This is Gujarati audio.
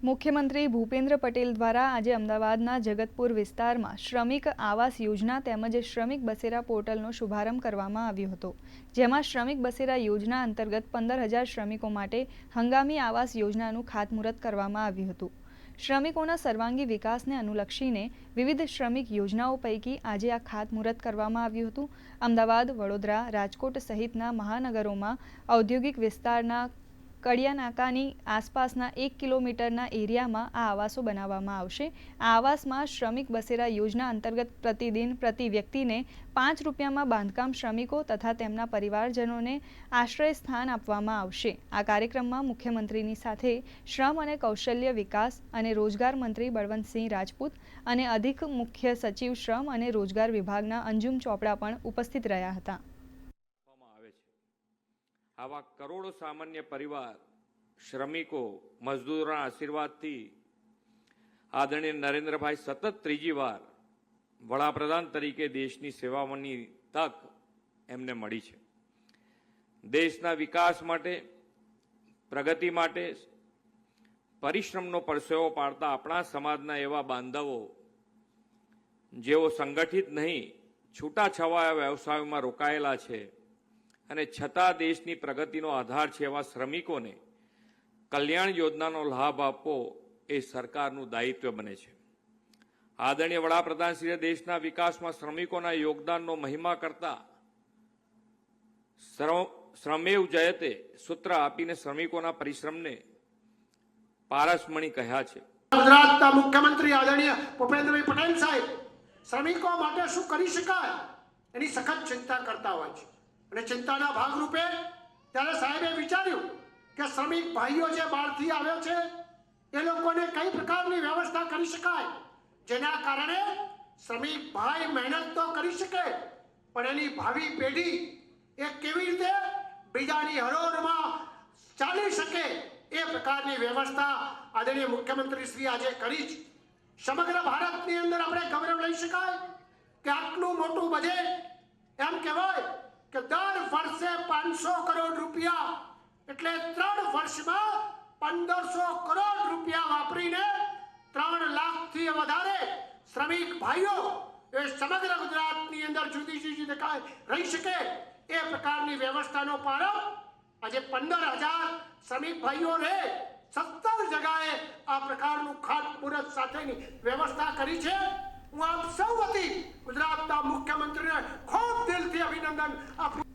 મુખ્યમંત્રી ભૂપેન્દ્ર પટેલ દ્વારા આજે અમદાવાદના જગતપુર વિસ્તારમાં શ્રમિક આવાસ યોજના તેમજ શ્રમિક બસેરા પોર્ટલનો શુભારંભ કરવામાં આવ્યો હતો. જેમાં શ્રમિક બસેરા યોજના અંતર્ગત પંદર હજાર શ્રમિકો માટે હંગામી આવાસ યોજનાનું ખાતમુહૂર્ત કરવામાં આવ્યું હતું. શ્રમિકોના સર્વાંગી વિકાસને અનુલક્ષીને વિવિધ શ્રમિક યોજનાઓ પૈકી આજે આ ખાતમુહૂર્ત કરવામાં આવ્યું હતું. અમદાવાદ, વડોદરા, રાજકોટ સહિતના મહાનગરોમાં ઔદ્યોગિક વિસ્તારના કડિયાનાકાની આસપાસના એક કિલોમીટરના એરિયામાં આ આવાસો બનાવવામાં આવશે. આ આવાસમાં શ્રમિક બસેરા યોજના અંતર્ગત પ્રતિદિન પ્રતિ વ્યક્તિને પાંચ રૂપિયામાં બાંધકામ શ્રમિકો તથા તેમના પરિવારજનોને આશ્રય સ્થાન આપવામાં આવશે. આ કાર્યક્રમમાં મુખ્યમંત્રીની સાથે શ્રમ અને કૌશલ્ય વિકાસ અને રોજગાર મંત્રી બળવંતસિંહ રાજપૂત અને અધિક મુખ્ય સચિવ શ્રમ અને રોજગાર વિભાગના અંજુમ ચોપડા પણ ઉપસ્થિત રહ્યા હતા. આવા કરોડો સામાન્ય પરિવાર, શ્રમિકો, મજદૂરોના આશીર્વાદથી આદરણીય નરેન્દ્રભાઈ સતત ત્રીજી વાર વડાપ્રધાન તરીકે દેશની સેવાઓની તક એમને મળી છે. દેશના વિકાસ માટે, પ્રગતિ માટે, પરિશ્રમનો પરસેવો પાડતા આપણા સમાજના એવા બાંધવો, જેઓ સંગઠિત નહીં, છૂટાછવાયા વ્યવસાયોમાં રોકાયેલા છે અને છતાં દેશની પ્રગતિનો આધાર છે એવા શ્રમિકોને કલ્યાણ યોજનાનો લાભ આપવો એ સરકારનું દાયિત્વ બને છે. આદરણીય વડાપ્રધાનશ્રીએ દેશના વિકાસમાં શ્રમિકોના યોગદાનનો મહિમા કરતા શ્રમ- શ્રમેવ જયતે સૂત્ર આપીને શ્રમિકોના પરિશ્રમને પારસમણી કહ્યા છે. ગુજરાતના મુખ્યમંત્રી આદરણીય ભૂપેન્દ્રભાઈ પટેલ સાહેબ, શ્રમિકો માટે શું કરી શકાય? એની સખત ચિંતા કરતા હોય છે. અને ચિંતાના ભાગરૂપે ત્યારે સાહેબે વિચાર્યું કે શ્રમિક ભાઈઓ જે બહારથી આવ્યો છે, એ લોકોને કઈ પ્રકારની વ્યવસ્થા કરી શકાય? જેના કારણે શ્રમિક ભાઈ મહેનત તો કરી શકે, પણ એની ભાવિ પેઢી એ કેવી રીતે બીજાની હરોળમાં ચાલી શકે એ પ્રકારની વ્યવસ્થા આદરણીય મુખ્યમંત્રી શ્રી આજે કરી છે સમગ્ર ભારતની અંદર આપણે ગૌરવ લઈ શકાય કે આટલું મોટું બજેટ કે દર વર્ષે પાંચસો કરોડ રૂપિયા, એટલે ત્રણ વર્ષમાં પંદરસો કરોડ રૂપિયા વાપરીને ત્રણ લાખથી વધારે શ્રમિક ભાઈઓ એ સમગ્ર ગુજરાતની અંદર જુદી જુદી દેખાય રહી શકે એ પ્રકારની વ્યવસ્થાનો પ્રારંભ આજે પંદર હજાર શ્રમિક ભાઈઓ રહે સત્તર જગાએ આ પ્રકારનું ખાતમુહૂર્ત સાથેની વ્યવસ્થા કરી છે. હું આપ સૌ ગુજરાતના મુખ્યમંત્રીને ખૂબ દિલથી અભિનંદન આપું